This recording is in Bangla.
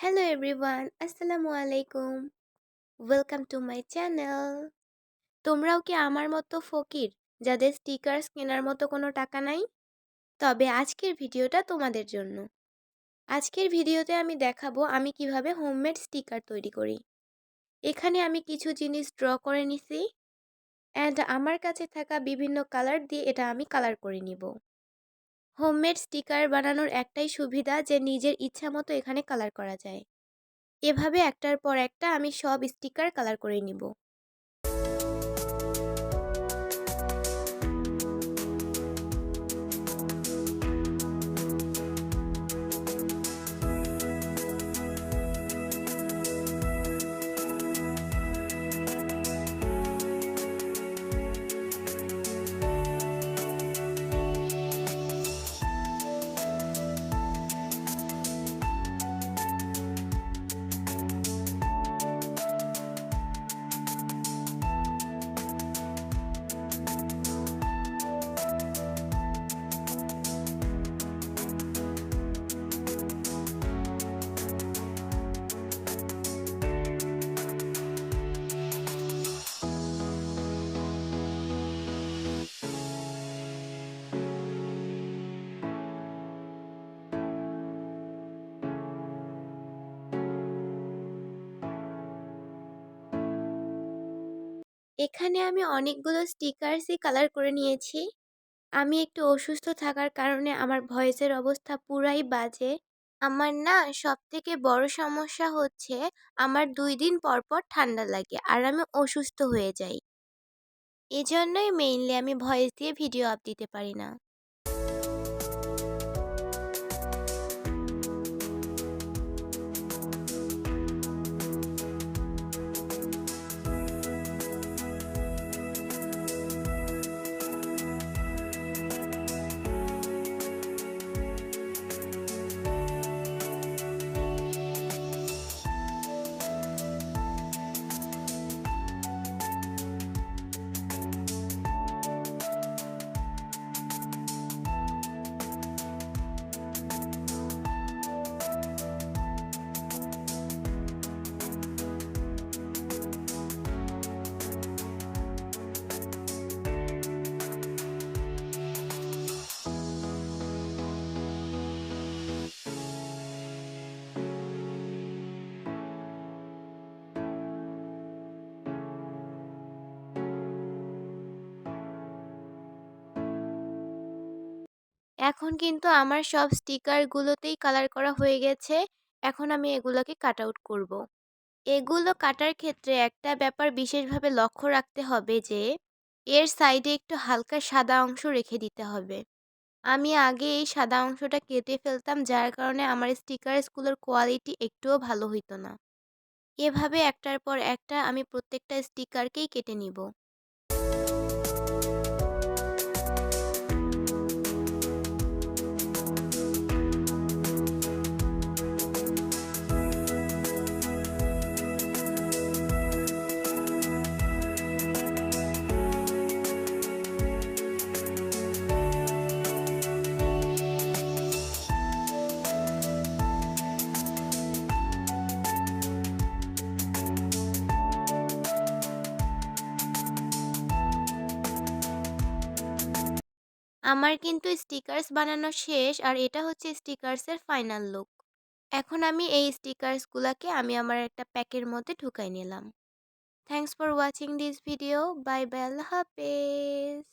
হ্যালো এভরিওয়ান আসসালামু আলাইকুম ওয়েলকাম টু মাই চ্যানেল তোমরাও কি আমার মতো ফকির, যাদের স্টিকার্স কেনার মতো কোনো টাকা নাই? তবে আজকের ভিডিওটা তোমাদের জন্য। আজকের ভিডিওতে আমি দেখাবো আমি কীভাবে হোমমেড স্টিকার তৈরি করি। এখানে আমি কিছু জিনিস ড্র করে নিছি। অ্যান্ড আমার কাছে থাকা বিভিন্ন কালার দিয়ে এটা আমি কালার করে নিব। হোমমেড স্টিকার বানানোর একটাই সুবিধা যে নিজের ইচ্ছা মতো এখানে কালার করা যায়। এভাবে একটার পর একটা আমি সব স্টিকার কালার করে নিব। এখানে আমি অনেকগুলো স্টিকার্সই কালার করে নিয়েছি। আমি একটু অসুস্থ থাকার কারণে আমার ভয়েসের অবস্থা পুরাই বাজে। আমার না সব থেকে বড় সমস্যা হচ্ছে আমার দুই দিন পর পর ঠান্ডা লাগে আর আমি অসুস্থ হয়ে যাই। এজন্যই মেইনলি আমি ভয়েস দিয়ে ভিডিও আপ দিতে পারি না। এখন কিন্তু আমার সব স্টিকারগুলোতেই কালার করা হয়ে গেছে। এখন আমি এগুলোকে কাট আউট করব। এগুলো কাটার ক্ষেত্রে একটা ব্যাপার বিশেষভাবে লক্ষ্য রাখতে হবে যে, এর সাইডে একটু হালকা সাদা অংশ রেখে দিতে হবে। আমি আগে এই সাদা অংশটা কেটে ফেলতাম, যার কারণে আমার স্টিকারসগুলোর কোয়ালিটি একটুও ভালো হইতো না। এভাবে একটার পর একটা আমি প্রত্যেকটা স্টিকারকেই কেটে নিব। আমার কিন্তু স্টিকার্স বানানো শেষ, আর এটা হচ্ছে স্টিকার্সের ফাইনাল লুক। এখন আমি এই স্টিকার্সগুলোকে আমি আমার একটা প্যাকের মধ্যে ঢুকাই নিলাম। Thanks for watching this video bye bell আল্লাহ হাফেজ।